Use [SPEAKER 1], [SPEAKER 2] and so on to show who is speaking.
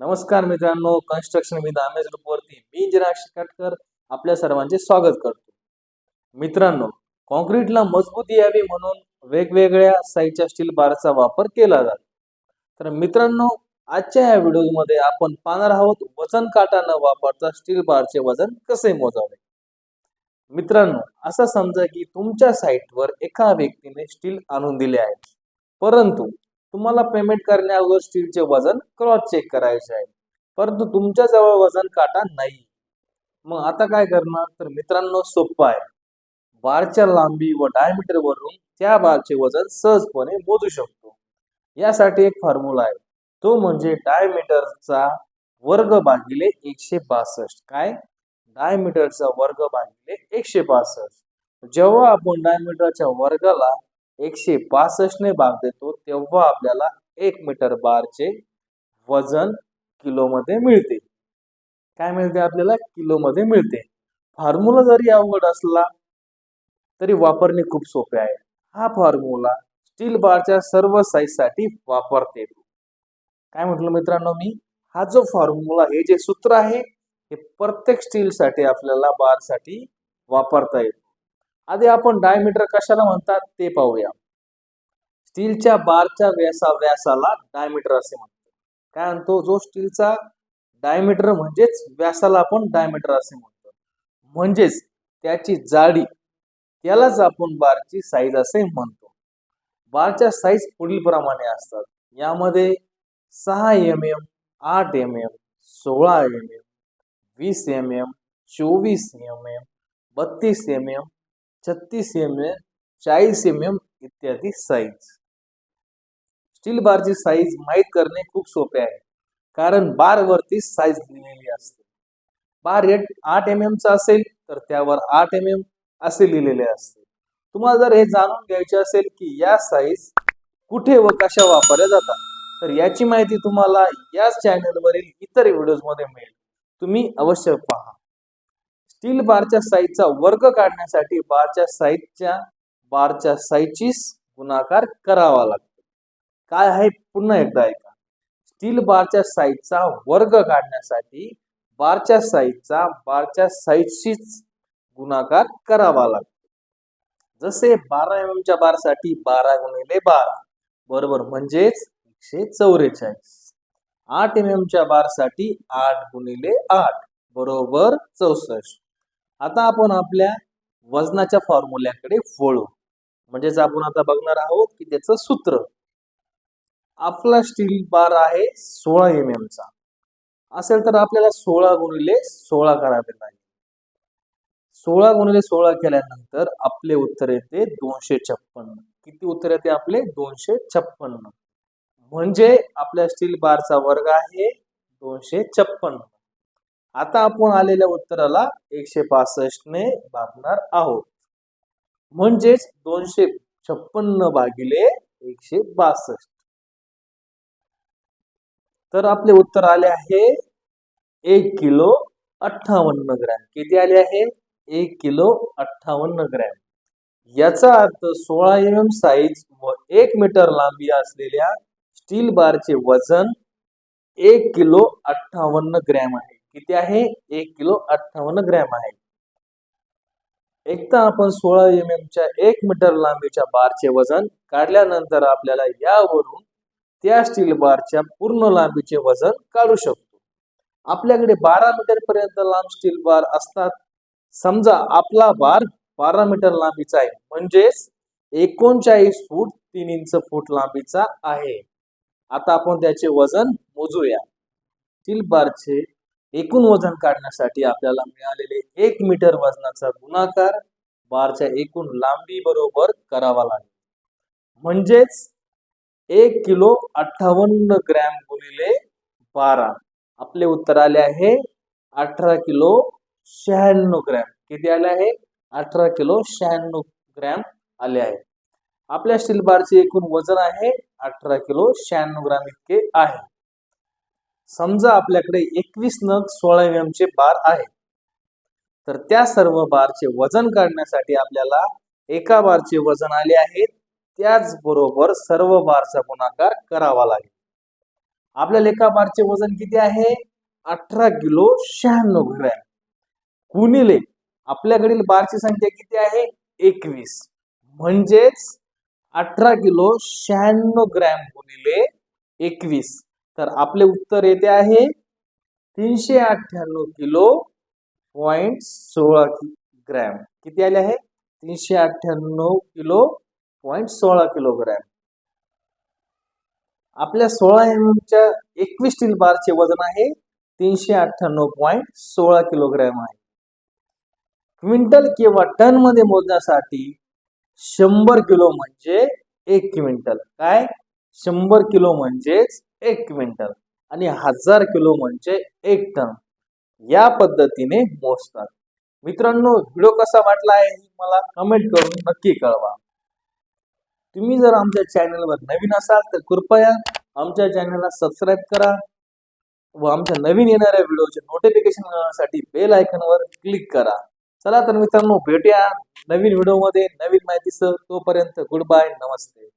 [SPEAKER 1] नमस्कार मित्रांनो construction with आमेज ग्रुपवरती मी जिराक्ष काटकर आपल्या सर्वांचे स्वागत करतो. मित्रांनो कॉन्क्रीटला मजबूती यावी म्हणून वेगवेगळ्या साईजच्या स्टील बारचा वापर केला जातो. तर मित्रांनो आजच्या या व्हिडिओमध्ये आपण पाहणार आहोत वजन काटा न वापरता स्टील बारचे वजन कसे मोजावे. मित्रांनो असं समजा की तुमच्या साईटवर एका व्यक्तीने स्टील आणून दिले आहे. परंतु तुम्हाला पेमेंट करण्या अगोदर स्टीलचे वजन क्रॉस चेक करायचे आहे. परंतु तुमच्या जवळ वजन काटा नाही. मग आता काय करणार? तर मित्रांनो सोपं आहे. बारच्या लांबी व डायमीटर वरून त्या बारचे वजन सहजपणे मोजू शकतो. यासाठी एक फॉर्म्युला आहे. तो म्हणजे डायमीटरचा वर्ग भागिले एकशे बासष्ट. काय? डायमीटरचा वर्ग भागिले एकशे बासष्ट. जेव्हा आपण डायमीटरच्या वर्गाला एकशे पासष्टने भाग देतो तेव्हा आपल्याला एक मीटर बारचे वजन किलोमध्ये मिळते. काय मिळते आपल्याला? किलोमध्ये मिळते. फॉर्म्युला जरी अवघड असला तरी वापरणे खूप सोपे आहे. हा फॉर्म्युला स्टील बारच्या सर्व साईजसाठी वापरता. येतो काय म्हटलं मित्रांनो मी? हा जो फॉर्म्युला हे जे सूत्र आहे हे प्रत्येक स्टीलसाठी आपल्याला बारसाठी वापरता येतो. आधी आपण डायमीटर कशाला म्हणतात ते पाहूया. स्टीलच्या बारच्या व्यासा व्यासाला डायमीटर असे म्हणतो काय म्हणतो? जो स्टीलचा डायमीटर म्हणजेच व्यासाला आपण डायमीटर असे म्हणतो. म्हणजेच त्याची जाडी त्यालाच आपण बारची साईज असे म्हणतो. बारच्या साईज पुढील प्रमाणे असतात. यामध्ये सहा एम एम आठ एम एम सोळा एम एम वीस एम एम चोवीस एम एम बत्तीस एम एम छत्तीस एम एम चाळीस एम एम इत्यादी साईज स्टील बारची साईज माहीत करणे खूप सोपे आहे. कारण बार वरती साईज लिहिलेली असते. बार रेट आठ एम एमचा असेल तर त्यावर आठ एम एम असे लिहिलेले असते. तुम्हाला जर हे जाणून घ्यायचे असेल की या साईज कुठे व कशा वापरल्या जातात तर याची माहिती तुम्हाला याच चॅनलवरील इतर व्हिडिओजमध्ये मिळेल. तुम्ही अवश्य पहा. स्टील बारच्या साईजचा वर्ग काढण्यासाठी बारच्या साईजच्या बारच्या साईजचीच गुणाकार करावा लागतो. काय आहे? पुन्हा एकदा ऐका. स्टील बारच्या साईजचा वर्ग काढण्यासाठी बारच्या साईजचा बारच्या साईजशीच गुणाकार करावा लागतो. जसे बारा एम च्या बारसाठी बारा गुणिले बारा बरोबर म्हणजेच एकशे चौवेचाळीस. आठ एम च्या बारसाठी आठ गुणिले आठ बरोबर चौसष्ट. आता आपण आपल्या वजनाच्या फॉर्म्युल्याकडे वळू. म्हणजेच आपण आता बघणार आहोत की त्याचं सूत्र. आपला स्टील बार आहे सोळा एम एम चा. असेल तर आपल्याला सोळा गुणिले सोळा करावे लागेल. सोळा गुणिले सोळा केल्यानंतर आपले उत्तर येते दोनशे छप्पन्न किती उत्तर येते आपले? दोनशे छप्पन्न म्हणजे आपल्या स्टील बारचा वर्ग आहे दोनशे छप्पन्न आता आपण आलेल्या उत्तराला एकशे पासष्ट ने भागणार आहोत. म्हणजेच दोनशे छप्पन्न भागिले एकशे बासष्ट. तर आपले उत्तर आले आहे एक किलो अठ्ठावन्न ग्रॅम. किती आले आहे? एक किलो अठ्ठावन्न ग्रॅम. याचा अर्थ सोळा एम एम साईज व एक मीटर लांबी असलेल्या स्टील बारचे वजन एक किलो अठ्ठावन्न ग्रॅम आहे. किती आहे? एक किलो अठ्ठावन्न ग्रॅम आहे. एकदा आपण सोळा एम एम च्या एक मीटर लांबीच्या बारचे वजन काढल्यानंतर आपल्याला यावरून त्या स्टील बारच्या पूर्ण लांबीचे वजन काढू शकतो. आपल्याकडे बारा मीटर पर्यंत लांब स्टील बार असतात. समजा आपला बार बारा मीटर लांबीचा आहे. म्हणजेच एकोणचाळीस फूट तीन इंच फूट लांबीचा आहे. आता आपण त्याचे वजन मोजूया. स्टील बारचे एकूण वजन काढण्यासाठी आपल्याला मिळालेले एक मीटर वजनाचा गुणाकार बारच्या एकूण लांबी बरोबर करावा लागेल. म्हणजेच एक किलो अठ्ठावन्न ग्रॅम गुणिले बारा. आपले उत्तर आले आहे अठरा किलो शहाण्णव ग्रॅम. किती आले आहे? अठरा किलो शहाण्णव ग्रॅम आले आहे. आपल्या स्टील बारचे एकूण वजन आहे अठरा किलो शहाण्णव ग्रॅम इतके आहे. समजा आपल्याकडे एकवीस नग सोळा एम चे बार आहे तर त्या सर्व बारचे वजन काढण्यासाठी आपल्याला एका बारचे वजन आले आहे त्याचबरोबर सर्व बारचा गुणाकार करावा लागेल. आपल्याला एका बारचे वजन किती आहे? अठरा किलो शहाण्णव ग्रॅम. गुणिले आपल्याकडील बारची संख्या किती आहे? एकवीस. म्हणजेच अठरा किलो शहाण्णव ग्रॅम गुणिले एकवीस. तर आपले उत्तर येते आहे तीनशे अठ्ठ्याण्णव किलो पॉइंट सोळा ग्रॅम. किती आले आहे? तीनशे अठ्ठ्याण्णव किलो पॉइंट सोळा किलोग्रॅम आपल्या सोळा एम च्या एकवीस स्टील बारचे वजन आहे तीनशे अठ्ठ्याण्णव पॉइंट सोळा किलोग्रॅम आहे. क्विंटल किंवा टनमध्ये मोजण्यासाठी शंभर किलो म्हणजे एक क्विंटल. काय? शंभर किलो म्हणजेच एक क्विंटल आणि हजार किलो म्हणजे एक टन. या पद्धतीने मोजतात. मित्रांनो व्हिडिओ कसा वाटला आहे मला कमेंट करून नक्की कळवा. तुम्ही जर आमच्या चॅनलवर नवीन असाल तर कृपया आमच्या चॅनलला सबस्क्राईब करा व आमच्या नवीन येणाऱ्या व्हिडिओचे नोटिफिकेशन मिळवण्यासाठी बेल आयकनवर क्लिक करा. चला तर मित्रांनो भेटूया नवीन व्हिडिओमध्ये नवीन माहितीसह. तोपर्यंत गुड बाय नमस्ते.